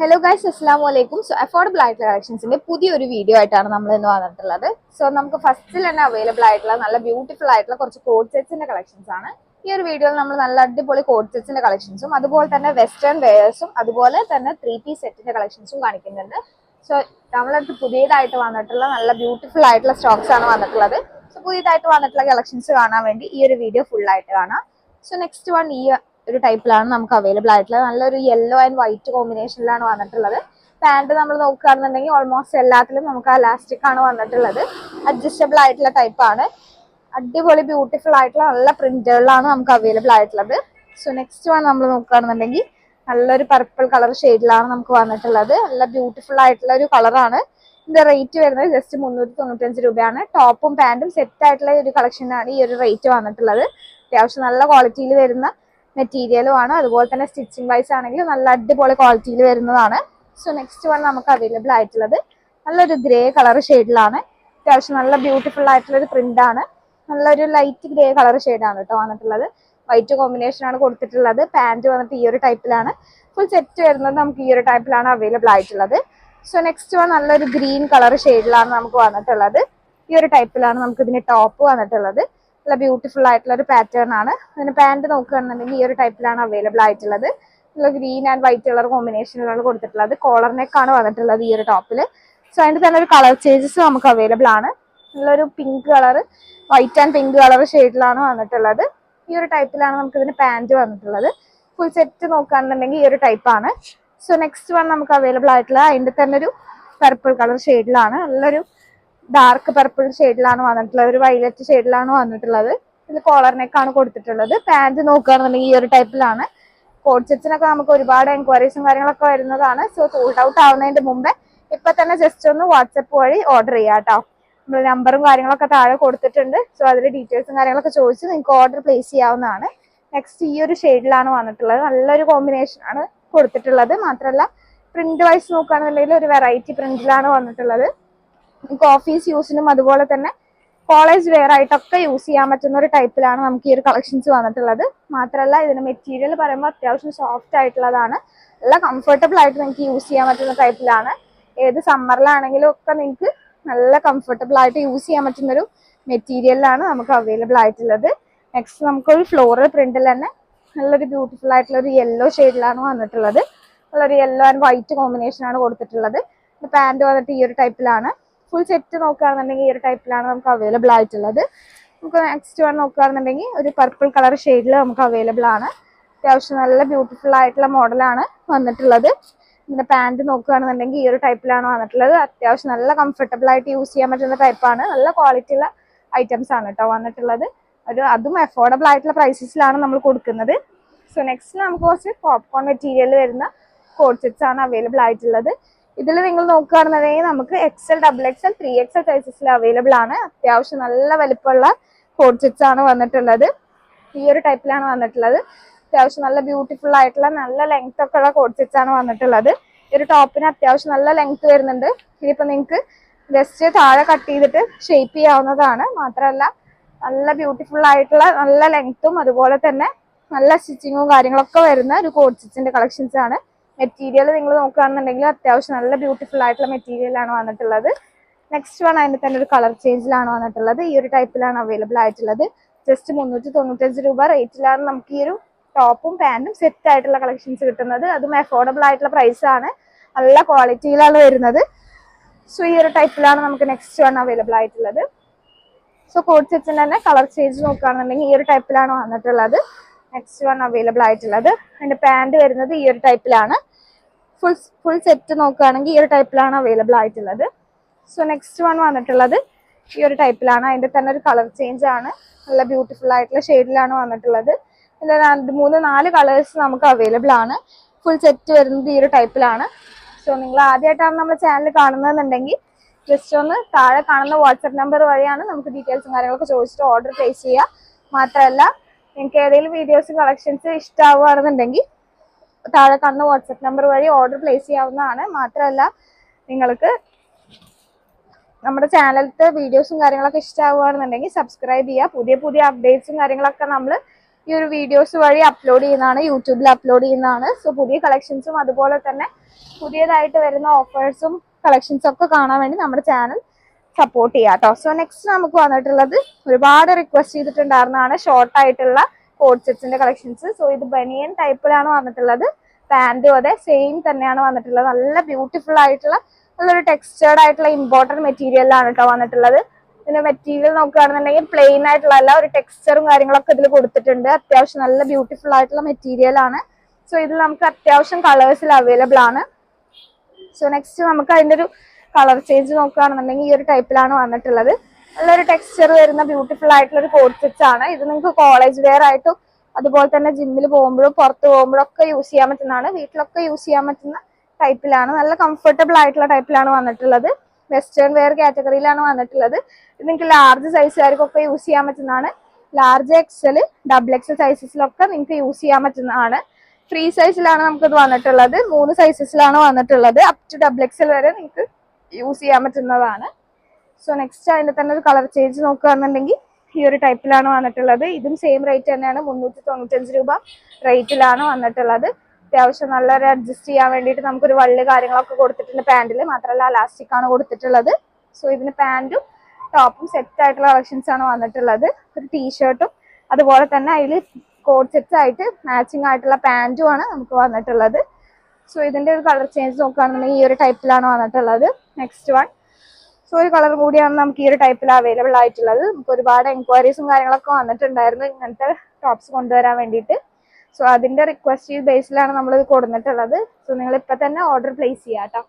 Hello guys അസ്സാം വലൈക്കും so affordable ആയിട്ടുള്ള കളക്ഷൻസിന്റെ പുതിയൊരു വീഡിയോ ആയിട്ടാണ് നമ്മൾ ഇന്ന് വന്നിട്ടുള്ളത്. സോ നമുക്ക് ഫസ്റ്റിൽ തന്നെ അവൈലബിൾ ആയിട്ടുള്ള നല്ല ബ്യൂട്ടിഫുൾ ആയിട്ടുള്ള കുറച്ച് കോഡ് സെറ്റ്സിന്റെ കളക്ഷൻസ് ആണ്. ഈ ഒരു വീഡിയോയിൽ നമ്മൾ നല്ല അടിപൊളി കോഡ് സെറ്റ്സിന്റെ കളക്ഷൻസും അതുപോലെ തന്നെ വെസ്റ്റേൺ വെയേഴ്സും അതുപോലെ തന്നെ ത്രീ പീസ് സെറ്റിന്റെ കളക്ഷൻസും കാണിക്കുന്നുണ്ട്. സോ നമ്മളടുത്ത് പുതിയതായിട്ട് വന്നിട്ടുള്ള നല്ല ബ്യൂട്ടിഫുൾ ആയിട്ടുള്ള സ്റ്റോക്സ് ആണ് വന്നിട്ടുള്ളത്. സോ പുതിയതായിട്ട് വന്നിട്ടുള്ള കളക്ഷൻസ് കാണാൻ വേണ്ടി ഈ ഒരു വീഡിയോ ഫുൾ ആയിട്ട് കാണാം. സോ നെക്സ്റ്റ് വൺ ഈ ഒരു ടൈപ്പിലാണ് നമുക്ക് അവൈലബിൾ ആയിട്ടുള്ളത്. നല്ലൊരു യെല്ലോ ആൻഡ് വൈറ്റ് കോമ്പിനേഷനിലാണ് വന്നിട്ടുള്ളത്. പാന്റ് നമ്മൾ നോക്കുകയാണെന്നുണ്ടെങ്കിൽ ഓൾമോസ്റ്റ് എല്ലാത്തിലും നമുക്ക് ആ ലാസ്റ്റിക് ആണ് വന്നിട്ടുള്ളത്. അഡ്ജസ്റ്റബിൾ ആയിട്ടുള്ള ടൈപ്പാണ് അടിപൊളി ബ്യൂട്ടിഫുൾ ആയിട്ടുള്ള നല്ല പ്രിന്റുകളിലാണ് നമുക്ക് അവൈലബിൾ ആയിട്ടുള്ളത്. സോ നെക്സ്റ്റ് വൺ നമ്മൾ നോക്കുകയാണെന്നുണ്ടെങ്കിൽ നല്ലൊരു പർപ്പിൾ കളർ ഷെയ്ഡിലാണ് നമുക്ക് വന്നിട്ടുള്ളത്. നല്ല ബ്യൂട്ടിഫുൾ ആയിട്ടുള്ള ഒരു കളറാണ് ഇതിന്റെ റേറ്റ് വരുന്നത് ജസ്റ്റ് മുന്നൂറ്റി തൊണ്ണൂറ്റഞ്ച് രൂപയാണ് ടോപ്പും പാന്റും സെറ്റ് ആയിട്ടുള്ള ഒരു കളക്ഷനാണ് ഈ ഒരു റേറ്റ് വന്നിട്ടുള്ളത്. അത്യാവശ്യം നല്ല ക്വാളിറ്റിയിൽ വരുന്ന മെറ്റീരിയലും ആണ്. അതുപോലെ തന്നെ സ്റ്റിച്ചിങ് വൈസ് ആണെങ്കിൽ നല്ല അടിപൊളി ക്വാളിറ്റിയിൽ വരുന്നതാണ്. സോ നെക്സ്റ്റ് വൺ നമുക്ക് അവൈലബിൾ ആയിട്ടുള്ളത് നല്ലൊരു ഗ്രേ കളർ ഷെയ്ഡിലാണ് അത്യാവശ്യം നല്ല ബ്യൂട്ടിഫുൾ ആയിട്ടുള്ള ഒരു പ്രിന്റ് ആണ്. നല്ലൊരു ലൈറ്റ് ഗ്രേ കളർ ഷെയ്ഡാണ് കേട്ടോ വന്നിട്ടുള്ളത്. വൈറ്റ് കോമ്പിനേഷൻ ആണ് കൊടുത്തിട്ടുള്ളത്. പാന്റ് വന്നിട്ട് ഈ ഒരു ടൈപ്പിലാണ് ഫുൾ സെറ്റ് വരുന്നത് നമുക്ക് ഈ ഒരു ടൈപ്പിലാണ് അവൈലബിൾ ആയിട്ടുള്ളത്. സോ നെക്സ്റ്റ് വൺ നല്ലൊരു ഗ്രീൻ കളർ ഷെയ്ഡിലാണ് നമുക്ക് വന്നിട്ടുള്ളത്. ഈ ഒരു ടൈപ്പിലാണ് നമുക്ക് ഇതിന് ടോപ്പ് വന്നിട്ടുള്ളത്. നല്ല ബ്യൂട്ടിഫുൾ ആയിട്ടുള്ള ഒരു പാറ്റേൺ ആണ്. അതിന് പാന്റ് നോക്കുകയാണെന്നുണ്ടെങ്കിൽ ഈ ഒരു ടൈപ്പിലാണ് അവൈലബിൾ ആയിട്ടുള്ളത്. നല്ല ഗ്രീൻ ആൻഡ് വൈറ്റ് കളർ കോമ്പിനേഷനിലാണ് കൊടുത്തിട്ടുള്ളത്. കോളർ വന്നിട്ടുള്ളത് ഈ ഒരു ടോപ്പിൽ സോ അതിന്റെ തന്നെ ഒരു കളർ ചേഞ്ചസ് നമുക്ക് അവൈലബിൾ ആണ്. നല്ലൊരു pink colour white and pink colour ഷെയ്ഡിലാണ് വന്നിട്ടുള്ളത്. ഈ ഒരു ടൈപ്പിലാണ് നമുക്ക് ഇതിന് പാന്റ് വന്നിട്ടുള്ളത്. ഫുൾ സെറ്റ് നോക്കുകയാണെന്നുണ്ടെങ്കിൽ ഈ ഒരു ടൈപ്പാണ് സോ നെക്സ്റ്റ് വൺ നമുക്ക് അവൈലബിൾ ആയിട്ടുള്ള അതിന്റെ തന്നെ ഒരു പർപ്പിൾ കളർ ഷെയ്ഡിലാണ് നല്ലൊരു ഡാർക്ക് പർപ്പിൾ ഷെയ്ഡിലാണ് വന്നിട്ടുള്ളത് ഒരു വൈലറ്റ് ഷെയ്ഡിലാണ് വന്നിട്ടുള്ളത്. ഇതിൽ കോളർ കൊടുത്തിട്ടുള്ളത്. പാന്റ് നോക്കുകയാണെന്നുണ്ടെങ്കിൽ ഈ ഒരു ടൈപ്പിലാണ് കോഡ് സെറ്റ്സിനൊക്കെ നമുക്ക് ഒരുപാട് എൻക്വയറീസും കാര്യങ്ങളൊക്കെ വരുന്നതാണ്. സോ സോൾഡ് ഔട്ട് ആവുന്നതിന്റെ മുമ്പേ ഇപ്പൊ തന്നെ ജസ്റ്റ് ഒന്ന് വാട്സപ്പ് വഴി ഓർഡർ ചെയ്യാം കേട്ടോ. നമ്മൾ നമ്പറും കാര്യങ്ങളൊക്കെ താഴെ കൊടുത്തിട്ടുണ്ട്. സോ അതിൽ ഡീറ്റെയിൽസും കാര്യങ്ങളൊക്കെ ചോദിച്ച് നിങ്ങൾക്ക് ഓർഡർ പ്ലേസ് ചെയ്യാവുന്നതാണ്. നെക്സ്റ്റ് ഈ ഒരു ഷെയ്ഡിലാണ് വന്നിട്ടുള്ളത്. നല്ലൊരു കോമ്പിനേഷൻ ആണ് കൊടുത്തിട്ടുള്ളത്. മാത്രമല്ല പ്രിന്റ് വൈസ് നോക്കുകയാണെന്നുണ്ടെങ്കിൽ ഒരു വെറൈറ്റി പ്രിന്റിലാണ് വന്നിട്ടുള്ളത്. നമുക്ക് ഓഫീസ് യൂസിനും അതുപോലെ തന്നെ കോളേജ് വെയർ ആയിട്ടൊക്കെ യൂസ് ചെയ്യാൻ പറ്റുന്ന ഒരു ടൈപ്പിലാണ് നമുക്ക് ഈ ഒരു കളക്ഷൻസ് വന്നിട്ടുള്ളത്. മാത്രമല്ല ഇതിന് മെറ്റീരിയൽ പറയുമ്പോൾ അത്യാവശ്യം സോഫ്റ്റ് ആയിട്ടുള്ളതാണ്. നല്ല കംഫർട്ടബിൾ ആയിട്ട് നിങ്ങൾക്ക് യൂസ് ചെയ്യാൻ പറ്റുന്ന ടൈപ്പിലാണ് ഏത് സമ്മറിലാണെങ്കിലും ഒക്കെ നിങ്ങൾക്ക് നല്ല കംഫർട്ടബിൾ ആയിട്ട് യൂസ് ചെയ്യാൻ പറ്റുന്ന ഒരു മെറ്റീരിയലാണ് നമുക്ക് അവൈലബിൾ ആയിട്ടുള്ളത്. നെക്സ്റ്റ് നമുക്കൊരു ഫ്ലോറൽ പ്രിന്റിൽ തന്നെ നല്ലൊരു ബ്യൂട്ടിഫുൾ ആയിട്ടുള്ള ഒരു യെല്ലോ ഷെയ്ഡിലാണ് വന്നിട്ടുള്ളത്. നല്ലൊരു യെല്ലോ ആൻഡ് വൈറ്റ് കോമ്പിനേഷൻ ആണ് കൊടുത്തിട്ടുള്ളത്. പാന്റ് വന്നിട്ട് ഈ ഒരു ടൈപ്പിലാണ് ഫുൾ സെറ്റ് നോക്കുകയാണെന്നുണ്ടെങ്കിൽ ഈ ഒരു ടൈപ്പിലാണ് നമുക്ക് അവൈലബിൾ ആയിട്ടുള്ളത്. നമുക്ക് നെക്സ്റ്റ് വൺ നോക്കുകയാണെന്നുണ്ടെങ്കിൽ ഒരു പർപ്പിൾ കളർ ഷെയ്ഡിൽ നമുക്ക് അവൈലബിൾ ആണ്. അത്യാവശ്യം നല്ല ബ്യൂട്ടിഫുൾ ആയിട്ടുള്ള മോഡലാണ് വന്നിട്ടുള്ളത്. പിന്നെ പാന്റ് നോക്കുകയാണെന്നുണ്ടെങ്കിൽ ഈ ഒരു ടൈപ്പിലാണ് വന്നിട്ടുള്ളത്. അത്യാവശ്യം നല്ല കംഫർട്ടബിൾ ആയിട്ട് യൂസ് ചെയ്യാൻ പറ്റുന്ന ടൈപ്പാണ് നല്ല ക്വാളിറ്റി ഉള്ള ഐറ്റംസ് ആണ് കേട്ടോ വന്നിട്ടുള്ളത്. ഒരു അതും അഫോർഡബിൾ ആയിട്ടുള്ള പ്രൈസസിലാണ് നമ്മൾ കൊടുക്കുന്നത്. സോ നെക്സ്റ്റ് നമുക്ക് കുറച്ച് പോപ്കോൺ മെറ്റീരിയൽ വരുന്ന കോഡ് സെറ്റ്സ് ആണ് അവൈലബിൾ ആയിട്ടുള്ളത്. ഇതിൽ നിങ്ങൾ നോക്കുകയാണെന്നുണ്ടെങ്കിൽ നമുക്ക് XL double XL three XL സൈസസിൽ available ആണ്. അത്യാവശ്യം നല്ല വലിപ്പമുള്ള കോഡ് സെറ്റ്സ് ആണ് വന്നിട്ടുള്ളത്. ഈ ഒരു ടൈപ്പിലാണ് വന്നിട്ടുള്ളത്. അത്യാവശ്യം നല്ല ബ്യൂട്ടിഫുൾ ആയിട്ടുള്ള നല്ല ലെങ്ത് ഒക്കെ ഉള്ള കോഡ് സെറ്റ്സ് ആണ് വന്നിട്ടുള്ളത്. ഈ ഒരു ടോപ്പിന് അത്യാവശ്യം നല്ല ലെങ്ത് വരുന്നുണ്ട്. ഇനിയിപ്പോൾ നിങ്ങൾക്ക് ജസ്റ്റ് താഴെ കട്ട് ചെയ്തിട്ട് ഷേപ്പ് ചെയ്യാവുന്നതാണ്. മാത്രമല്ല നല്ല ബ്യൂട്ടിഫുൾ ആയിട്ടുള്ള നല്ല ലെങ്ത്തും അതുപോലെ തന്നെ നല്ല സ്റ്റിച്ചിങ്ങും കാര്യങ്ങളൊക്കെ വരുന്ന ഒരു കോഡ് സ്റ്റിച്ചിന്റെ കളക്ഷൻസ് ആണ്. മെറ്റീരിയൽ നിങ്ങൾ നോക്കുകയാണെന്നുണ്ടെങ്കിൽ അത്യാവശ്യം നല്ല ബ്യൂട്ടിഫുൾ ആയിട്ടുള്ള മെറ്റീരിയലാണ് വന്നിട്ടുള്ളത്. നെക്സ്റ്റ് വൺ അതിന് തന്നെ ഒരു കളർ ചേഞ്ചിലാണ് വന്നിട്ടുള്ളത്. ഈ ഒരു ടൈപ്പിലാണ് അവൈലബിൾ ആയിട്ടുള്ളത്. ജസ്റ്റ് മുന്നൂറ്റി തൊണ്ണൂറ്റഞ്ച് രൂപ റേറ്റിലാണ് നമുക്ക് ഈ ഒരു ടോപ്പും പാന്റും സെറ്റ് ആയിട്ടുള്ള കളക്ഷൻസ് കിട്ടുന്നത്. അതും അഫോർഡബിൾ ആയിട്ടുള്ള പ്രൈസ് ആണ്. നല്ല ക്വാളിറ്റിയിലാണ് വരുന്നത്. സോ ഈ ഒരു ടൈപ്പിലാണ് നമുക്ക് നെക്സ്റ്റ് വൺ അവൈലബിൾ ആയിട്ടുള്ളത്. സോ കോഡ് സെറ്റിന് തന്നെ കളർ ചേഞ്ച് നോക്കുകയാണെന്നുണ്ടെങ്കിൽ ഈ ഒരു ടൈപ്പിലാണ് വന്നിട്ടുള്ളത്. നെക്സ്റ്റ് വൺ അവൈലബിൾ ആയിട്ടുള്ളത്. അതിന്റെ പാന്റ് വരുന്നത് ഈ ഒരു ടൈപ്പിലാണ് ഫുൾ ഫുൾ സെറ്റ് നോക്കുകയാണെങ്കിൽ ഈ ഒരു ടൈപ്പിലാണ് അവൈലബിൾ ആയിട്ടുള്ളത്. സോ നെക്സ്റ്റ് വൺ വന്നിട്ടുള്ളത് ഈ ഒരു ടൈപ്പിലാണ് അതിന്റെ തന്നെ ഒരു കളർ ചേഞ്ച് ആണ്. നല്ല ബ്യൂട്ടിഫുൾ ആയിട്ടുള്ള ഷെയ്ഡിലാണ് വന്നിട്ടുള്ളത്. ഇതിൽ രണ്ട് മൂന്ന് നാല് കളേഴ്സ് നമുക്ക് അവൈലബിൾ ആണ്. ഫുൾ സെറ്റ് വരുന്നത് ഈ ഒരു ടൈപ്പിലാണ് സോ നിങ്ങൾ ആദ്യമായിട്ടാണ് നമ്മുടെ ചാനൽ കാണുന്നതെന്നുണ്ടെങ്കിൽ ജസ്റ്റ് ഒന്ന് താഴെ കാണുന്ന വാട്സപ്പ് നമ്പർ വഴിയാണ് നമുക്ക് ഡീറ്റെയിൽസും കാര്യങ്ങളൊക്കെ ചോദിച്ചിട്ട് ഓർഡർ പ്ലേസ് ചെയ്യുക. മാത്രമല്ല നിങ്ങൾക്ക് ഏതെങ്കിലും വീഡിയോസ് കളക്ഷൻസ് ഇഷ്ടമാവുകയാണെന്നുണ്ടെങ്കിൽ താഴെ കാണുന്ന വാട്സപ്പ് നമ്പർ വഴി ഓർഡർ പ്ലേസ് ചെയ്യാവുന്നതാണ്. മാത്രമല്ല നിങ്ങൾക്ക് നമ്മുടെ ചാനലിലത്തെ വീഡിയോസും കാര്യങ്ങളൊക്കെ ഇഷ്ടമാവുകയാണെന്നുണ്ടെങ്കിൽ സബ്സ്ക്രൈബ് ചെയ്യുക. പുതിയ പുതിയ അപ്ഡേറ്റ്സും കാര്യങ്ങളൊക്കെ നമ്മൾ ഈ ഒരു വീഡിയോസ് വഴി അപ്ലോഡ് ചെയ്യുന്നതാണ് യൂട്യൂബിൽ അപ്ലോഡ് ചെയ്യുന്നതാണ്. സോ പുതിയ കളക്ഷൻസും അതുപോലെ തന്നെ പുതിയതായിട്ട് വരുന്ന ഓഫേഴ്സും കളക്ഷൻസും ഒക്കെ കാണാൻ വേണ്ടി നമ്മുടെ ചാനൽ സപ്പോർട്ട് ചെയ്യാം കേട്ടോ. സോ നെക്സ്റ്റ് നമുക്ക് വന്നിട്ടുള്ളത് ഒരുപാട് റിക്വസ്റ്റ് ചെയ്തിട്ടുണ്ടായിരുന്നതാണ് ഷോർട്ട് ആയിട്ടുള്ള കോഡ് സെറ്റ്സിന്റെ കളക്ഷൻസ് സോ ഇത് ബനിയൻ ടൈപ്പിലാണ് വന്നിട്ടുള്ളത്. പാന്റും അതെ സെയിം തന്നെയാണ് വന്നിട്ടുള്ളത്. നല്ല ബ്യൂട്ടിഫുൾ ആയിട്ടുള്ള നല്ലൊരു ടെക്സ്റ്റേർഡ് ആയിട്ടുള്ള ഇമ്പോർട്ടന്റ് മെറ്റീരിയലാണ് കേട്ടോ വന്നിട്ടുള്ളത്. ഇതിന്റെ മെറ്റീരിയൽ നോക്കുകയാണെന്നുണ്ടെങ്കിൽ പ്ലെയിൻ ആയിട്ടുള്ള ഒരു ടെക്സ്ചറും കാര്യങ്ങളൊക്കെ ഇതിൽ കൊടുത്തിട്ടുണ്ട്. അത്യാവശ്യം നല്ല ബ്യൂട്ടിഫുൾ ആയിട്ടുള്ള മെറ്റീരിയൽ ആണ്. സോ ഇതിൽ നമുക്ക് അത്യാവശ്യം കളേഴ്സിൽ അവൈലബിൾ ആണ്. സോ നെക്സ്റ്റ് നമുക്ക് അതിന്റെ ഒരു കളർ ചേഞ്ച് നോക്കുകയാണെന്നുണ്ടെങ്കിൽ ഈ ഒരു ടൈപ്പിലാണ് വന്നിട്ടുള്ളത്. നല്ലൊരു ടെക്സ്ചർ വരുന്ന ബ്യൂട്ടിഫുൾ ആയിട്ടുള്ള ഒരു കോഡ് സെറ്റ്സ് ആണ്. ഇത് നിങ്ങൾക്ക് കോളേജ് വെയർ ആയിട്ടും അതുപോലെ തന്നെ ജിമ്മിൽ പോകുമ്പോഴും പുറത്ത് പോകുമ്പോഴും ഒക്കെ യൂസ് ചെയ്യാൻ പറ്റുന്നതാണ്. വീട്ടിലൊക്കെ യൂസ് ചെയ്യാൻ പറ്റുന്ന ടൈപ്പിലാണ് നല്ല കംഫർട്ടബിൾ ആയിട്ടുള്ള ടൈപ്പിലാണ് വന്നിട്ടുള്ളത്. വെസ്റ്റേൺ വെയർ കാറ്റഗറിയിലാണ് വന്നിട്ടുള്ളത്. ഇത് നിങ്ങൾക്ക് ലാർജ് സൈസുകാർക്കൊക്കെ യൂസ് ചെയ്യാൻ പറ്റുന്നതാണ്. ലാർജ് എക്സൽ ഡബിൾ എക്സൽ സൈസസിലൊക്കെ നിങ്ങൾക്ക് യൂസ് ചെയ്യാൻ പറ്റുന്നതാണ്. ഫ്രീ സൈസിലാണ് നമുക്കിത് വന്നിട്ടുള്ളത്. മൂന്ന് സൈസസിലാണ് വന്നിട്ടുള്ളത്. അപ് ടു ഡബിൾ എക്സൽ വരെ നിങ്ങൾക്ക് യൂസ് ചെയ്യാൻ പറ്റുന്നതാണ്. സോ നെക്സ്റ്റ് അതിന്റെ തന്നെ ഒരു കളർ ചേഞ്ച് നോക്കുകയാണെന്നുണ്ടെങ്കിൽ ഈ ഒരു ടൈപ്പിലാണ് വന്നിട്ടുള്ളത്. ഇതും സെയിം റേറ്റ് തന്നെയാണ്. മുന്നൂറ്റി തൊണ്ണൂറ്റഞ്ച് രൂപ റേറ്റിലാണ് വന്നിട്ടുള്ളത്. അത്യാവശ്യം നല്ലൊരു അഡ്ജസ്റ്റ് ചെയ്യാൻ വേണ്ടിയിട്ട് നമുക്കൊരു വള്ളി കാര്യങ്ങളൊക്കെ കൊടുത്തിട്ടുണ്ട് പാന്റിൽ മാത്രമല്ല ലാസ്റ്റിക് ആണ് കൊടുത്തിട്ടുള്ളത്. സോ ഇതിന് പാന്റും ടോപ്പും സെറ്റ് ആയിട്ടുള്ള കളക്ഷൻസ് ആണ് വന്നിട്ടുള്ളത്. ഒരു ടീഷർട്ടും അതുപോലെ തന്നെ അതിൽ കോഡ് സെറ്റ്സ് ആയിട്ട് മാച്ചിങ് ആയിട്ടുള്ള പാന്റും ആണ് നമുക്ക് വന്നിട്ടുള്ളത്. സോ ഇതിന്റെ ഒരു കളർ ചേഞ്ച് നോക്കുകയാണെന്നുണ്ടെങ്കിൽ ഈ ഒരു ടൈപ്പിലാണ് വന്നിട്ടുള്ളത്. നെക്സ്റ്റ് വൺ സോ ഒരു കളർ കൂടിയാണ് നമുക്ക് ഈ ഒരു ടൈപ്പിൽ അവൈലബിൾ ആയിട്ടുള്ളത്. നമുക്ക് ഒരുപാട് എൻക്വയറീസും കാര്യങ്ങളൊക്കെ വന്നിട്ടുണ്ടായിരുന്നു ഇങ്ങനത്തെ ടോപ്സ് കൊണ്ടുവരാൻ വേണ്ടിയിട്ട്. സോ അതിന്റെ റിക്വസ്റ്റ് ബേസിലാണ് നമ്മൾ ഇത് കൊടുത്തിട്ടുള്ളത് സോ നിങ്ങൾ ഇപ്പൊ തന്നെ ഓർഡർ പ്ലേസ് ചെയ്യാം കേട്ടോ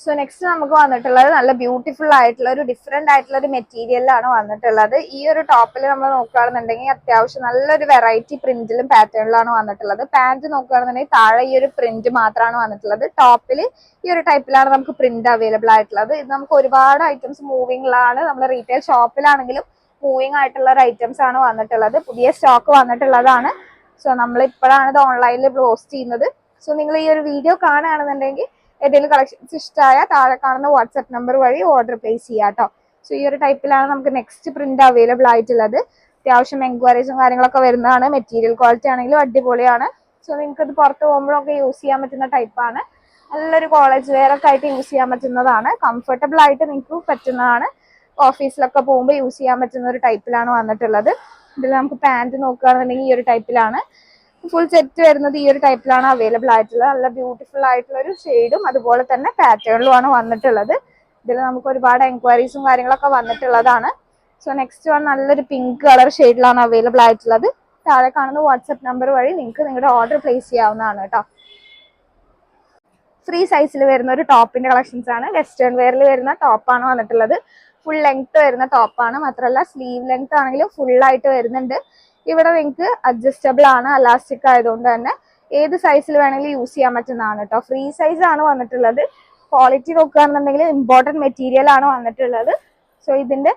സോ നെക്സ്റ്റ് നമുക്ക് വന്നിട്ടുള്ളത് നല്ല ബ്യൂട്ടിഫുൾ ആയിട്ടുള്ള ഒരു ഡിഫറെന്റ് ആയിട്ടുള്ള ഒരു മെറ്റീരിയലാണ് വന്നിട്ടുള്ളത്. ഈ ഒരു ടോപ്പിൽ നമ്മൾ നോക്കുകയാണെന്നുണ്ടെങ്കിൽ അത്യാവശ്യം നല്ലൊരു വെറൈറ്റി പ്രിന്റിലും പാറ്റേണിലാണ് വന്നിട്ടുള്ളത്. പാന്റ് നോക്കുകയാണെന്നുണ്ടെങ്കിൽ താഴെ ഈ ഒരു പ്രിന്റ് മാത്രമാണ് വന്നിട്ടുള്ളത്. ടോപ്പിൽ ഈ ഒരു ടൈപ്പിലാണ് നമുക്ക് പ്രിന്റ് അവൈലബിൾ ആയിട്ടുള്ളത്. ഇത് നമുക്ക് ഒരുപാട് ഐറ്റംസ് മൂവിങ്ങിലാണ് നമ്മൾ റീറ്റെയിൽ ഷോപ്പിലാണെങ്കിലും മൂവിങ് ആയിട്ടുള്ള ഒരു ഐറ്റംസ് ആണ് വന്നിട്ടുള്ളത്. പുതിയ സ്റ്റോക്ക് വന്നിട്ടുള്ളതാണ്. സോ നമ്മൾ ഇപ്പോഴാണ് ഇത് ഓൺലൈനിൽ പോസ്റ്റ് ചെയ്യുന്നത്. സോ നിങ്ങൾ ഈ ഒരു വീഡിയോ കാണുകയാണെന്നുണ്ടെങ്കിൽ ഏതെങ്കിലും കളക്ഷൻസ് ഇഷ്ടമായ താഴെ കാണുന്ന വാട്സപ്പ് നമ്പർ വഴി ഓർഡർ പ്ലേസ് ചെയ്യാം കേട്ടോ സോ ഈ ഒരു ടൈപ്പിലാണ് നമുക്ക് നെക്സ്റ്റ് പ്രിന്റ് അവൈലബിൾ ആയിട്ടുള്ളത്. അത്യാവശ്യം എൻക്വയറീസും കാര്യങ്ങളൊക്കെ വരുന്നതാണ്. മെറ്റീരിയൽ ക്വാളിറ്റി ആണെങ്കിലും അടിപൊളിയാണ്. സോ നിങ്ങൾക്ക് ഇത് പുറത്ത് പോകുമ്പോഴൊക്കെ യൂസ് ചെയ്യാൻ പറ്റുന്ന ടൈപ്പാണ് നല്ലൊരു കോളേജ് വെയർ ഒക്കെ ആയിട്ട് യൂസ് ചെയ്യാൻ പറ്റുന്നതാണ്. കംഫർട്ടബിൾ ആയിട്ട് നിങ്ങൾക്ക് പറ്റുന്നതാണ്. ഓഫീസിലൊക്കെ പോകുമ്പോൾ യൂസ് ചെയ്യാൻ പറ്റുന്ന ഒരു ടൈപ്പിലാണ് വന്നിട്ടുള്ളത്. ഇതിൽ നമുക്ക് പാന്റ് നോക്കുകയാണെന്നുണ്ടെങ്കിൽ ഈ ഒരു ടൈപ്പിലാണ് ഫുൾ സെറ്റ് വരുന്നത് ഈ ഒരു ടൈപ്പിലാണ് അവൈലബിൾ ആയിട്ടുള്ളത് നല്ല ബ്യൂട്ടിഫുൾ ആയിട്ടുള്ള ഒരു ഷെയ്ഡും അതുപോലെ തന്നെ പാറ്റേണിലുമാണ് വന്നിട്ടുള്ളത്. ഇതിൽ നമുക്ക് ഒരുപാട് എൻക്വയറീസും കാര്യങ്ങളൊക്കെ വന്നിട്ടുള്ളതാണ്. സോ നെക്സ്റ്റ് വൺ നല്ലൊരു പിങ്ക് കളർ ഷെയ്ഡിലാണ് അവൈലബിൾ ആയിട്ടുള്ളത്. താഴെ കാണുന്ന വാട്സപ്പ് നമ്പർ വഴി നിങ്ങൾക്ക് നിങ്ങളുടെ ഓർഡർ പ്ലേസ് ചെയ്യാവുന്നതാണ് കേട്ടോ. ഫ്രീ സൈസിൽ വരുന്ന ഒരു ടോപ്പിന്റെ കളക്ഷൻസ് ആണ്. വെസ്റ്റേൺ വെയറിൽ വരുന്ന ടോപ്പാണ് വന്നിട്ടുള്ളത്. ഫുൾ ലെങ്ത് വരുന്ന ടോപ്പാണ് മാത്രമല്ല സ്ലീവ് ലെങ്ത് ആണെങ്കിലും ഫുൾ ആയിട്ട് വരുന്നുണ്ട്. ഇവിടെ നിങ്ങൾക്ക് അഡ്ജസ്റ്റബിൾ ആണ് അലാസ്റ്റിക് ആയതുകൊണ്ട് തന്നെ ഏത് സൈസിൽ വേണമെങ്കിലും യൂസ് ചെയ്യാൻ പറ്റുന്നതാണ് കേട്ടോ ഫ്രീ സൈസ് ആണ് വന്നിട്ടുള്ളത്. ക്വാളിറ്റി നോക്കുകയാണെന്നുണ്ടെങ്കിൽ ഇമ്പോർട്ടന്റ് മെറ്റീരിയൽ ആണ് വന്നിട്ടുള്ളത്. സോ ഇതിന്റെ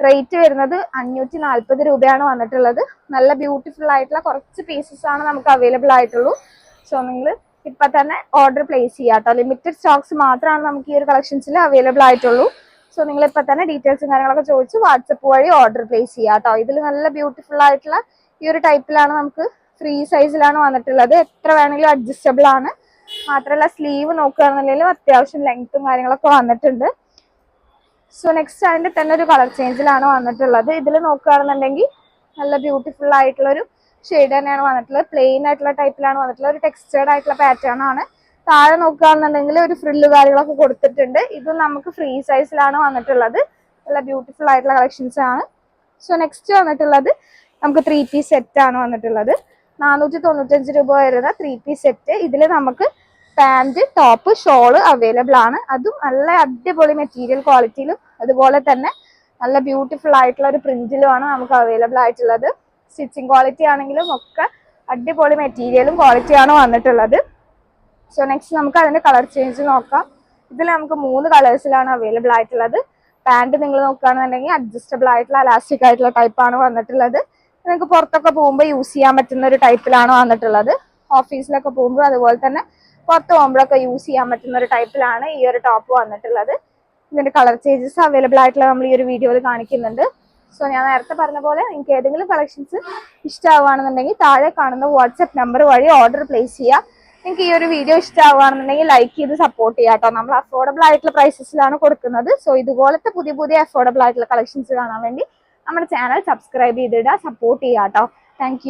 റേറ്റ് വരുന്നത് അഞ്ഞൂറ്റി നാൽപ്പത് രൂപയാണ് വന്നിട്ടുള്ളത്. നല്ല ബ്യൂട്ടിഫുൾ ആയിട്ടുള്ള കുറച്ച് പീസസ് ആണ് നമുക്ക് അവൈലബിൾ ആയിട്ടുള്ളൂ. സോ നിങ്ങൾ ഇപ്പം തന്നെ ഓർഡർ പ്ലേസ് ചെയ്യാം കേട്ടോ ലിമിറ്റഡ് സ്റ്റോക്സ് മാത്രമാണ് നമുക്ക് ഈ ഒരു കളക്ഷൻസിൽ അവൈലബിൾ ആയിട്ടുള്ളൂ. സോ നിങ്ങൾ ഇപ്പം തന്നെ ഡീറ്റെയിൽസും കാര്യങ്ങളൊക്കെ ചോദിച്ച് വാട്സപ്പ് വഴി ഓർഡർ പ്ലേസ് ചെയ്യാം കേട്ടോ ഇതിൽ നല്ല ബ്യൂട്ടിഫുൾ ആയിട്ടുള്ള ഈ ഒരു ടൈപ്പിലാണ് നമുക്ക് ഫ്രീ സൈസിലാണ് വന്നിട്ടുള്ളത്. എത്ര വേണമെങ്കിലും അഡ്ജസ്റ്റബിൾ ആണ്. മാത്രമല്ല സ്ലീവ് നോക്കുകയാണെന്നുണ്ടെങ്കിലും അത്യാവശ്യം ലെങ്ത്തും കാര്യങ്ങളൊക്കെ വന്നിട്ടുണ്ട്. സോ നെക്സ്റ്റ് അതിന്റെ തന്നെ ഒരു കളർ ചേഞ്ചിലാണ് വന്നിട്ടുള്ളത്. ഇതിൽ നോക്കുകയാണെന്നുണ്ടെങ്കിൽ നല്ല ബ്യൂട്ടിഫുൾ ആയിട്ടുള്ള ഒരു ഷെയ്ഡ് തന്നെയാണ് വന്നിട്ടുള്ളത്. പ്ലെയിൻ ആയിട്ടുള്ള ടൈപ്പിലാണ് വന്നിട്ടുള്ളത്. ഒരു ടെക്സ്റ്റേർഡ് ആയിട്ടുള്ള പാറ്റേൺ ആണ്. താഴെ നോക്കുകയാണെന്നുണ്ടെങ്കിൽ ഒരു ഫ്രില്ല് കാര്യങ്ങളൊക്കെ കൊടുത്തിട്ടുണ്ട്. ഇതും നമുക്ക് ഫ്രീ സൈസിലാണ് വന്നിട്ടുള്ളത്. നല്ല ബ്യൂട്ടിഫുൾ ആയിട്ടുള്ള കളക്ഷൻസ് ആണ്. സോ നെക്സ്റ്റ് വന്നിട്ടുള്ളത് നമുക്ക് ത്രീ പീസ് സെറ്റ് ആണ് വന്നിട്ടുള്ളത്. നാനൂറ്റി തൊണ്ണൂറ്റഞ്ച് രൂപ വരുന്ന ത്രീ പീസ് സെറ്റ് ഇതിൽ നമുക്ക് പാന്റ് ടോപ്പ് ഷോൾ അവൈലബിൾ ആണ്. അതും നല്ല അടിപൊളി മെറ്റീരിയൽ ക്വാളിറ്റിയിലും അതുപോലെ തന്നെ നല്ല ബ്യൂട്ടിഫുൾ ആയിട്ടുള്ള ഒരു പ്രിന്റിലുമാണ് നമുക്ക് അവൈലബിൾ ആയിട്ടുള്ളത്. സ്റ്റിച്ചിങ് ക്വാളിറ്റി ആണെങ്കിലും ഒക്കെ അടിപൊളി മെറ്റീരിയലും ക്വാളിറ്റിയാണ് വന്നിട്ടുള്ളത്. സോ നെക്സ്റ്റ് നമുക്ക് അതിന്റെ കളർ ചേഞ്ച് നോക്കാം. ഇതിൽ നമുക്ക് മൂന്ന് കളേഴ്സിലാണ് അവൈലബിൾ ആയിട്ടുള്ളത്. പാന്റ് നിങ്ങൾ നോക്കുകയാണെന്നുണ്ടെങ്കിൽ അഡ്ജസ്റ്റബിൾ ആയിട്ടുള്ള അലാസ്റ്റിക് ആയിട്ടുള്ള ടൈപ്പാണ് വന്നിട്ടുള്ളത്. നിങ്ങൾക്ക് പുറത്തൊക്കെ പോകുമ്പോൾ യൂസ് ചെയ്യാൻ പറ്റുന്ന ഒരു ടൈപ്പിലാണ് വന്നിട്ടുള്ളത്. ഓഫീസിലൊക്കെ പോകുമ്പോൾ അതുപോലെ തന്നെ പുറത്ത് പോകുമ്പോഴൊക്കെ യൂസ് ചെയ്യാൻ പറ്റുന്ന ഒരു ടൈപ്പിലാണ് ഈ ഒരു ടോപ്പ് വന്നിട്ടുള്ളത്. ഇതിന്റെ കളർ ചേഞ്ചസ് അവൈലബിൾ ആയിട്ടുള്ള നമ്മൾ ഈ ഒരു വീഡിയോയിൽ കാണിക്കുന്നുണ്ട്. സോ ഞാൻ നേരത്തെ പറഞ്ഞ പോലെ നിങ്ങൾക്ക് ഏതെങ്കിലും കളക്ഷൻസ് ഇഷ്ടമാവുകയാണെന്നുണ്ടെങ്കിൽ താഴെ കാണുന്ന വാട്സപ്പ് നമ്പർ വഴി ഓർഡർ പ്ലേസ് ചെയ്യുക. നിങ്ങൾക്ക് ഈ ഒരു വീഡിയോ ഇഷ്ടമാവുകയാണെന്നുണ്ടെങ്കിൽ ലൈക്ക് ചെയ്ത് സപ്പോർട്ട് ചെയ്യാം കേട്ടോ. നമ്മൾ അഫോർഡബിൾ ആയിട്ടുള്ള പ്രൈസസിലാണ് കൊടുക്കുന്നത്. സോ ഇതുപോലത്തെ പുതിയ പുതിയ അഫോർഡബിൾ ആയിട്ടുള്ള കളക്ഷൻസ് കാണാൻ വേണ്ടി നമ്മുടെ ചാനൽ സബ്സ്ക്രൈബ് ചെയ്തിടുക സപ്പോർട്ട് ചെയ്യാം കേട്ടോ താങ്ക്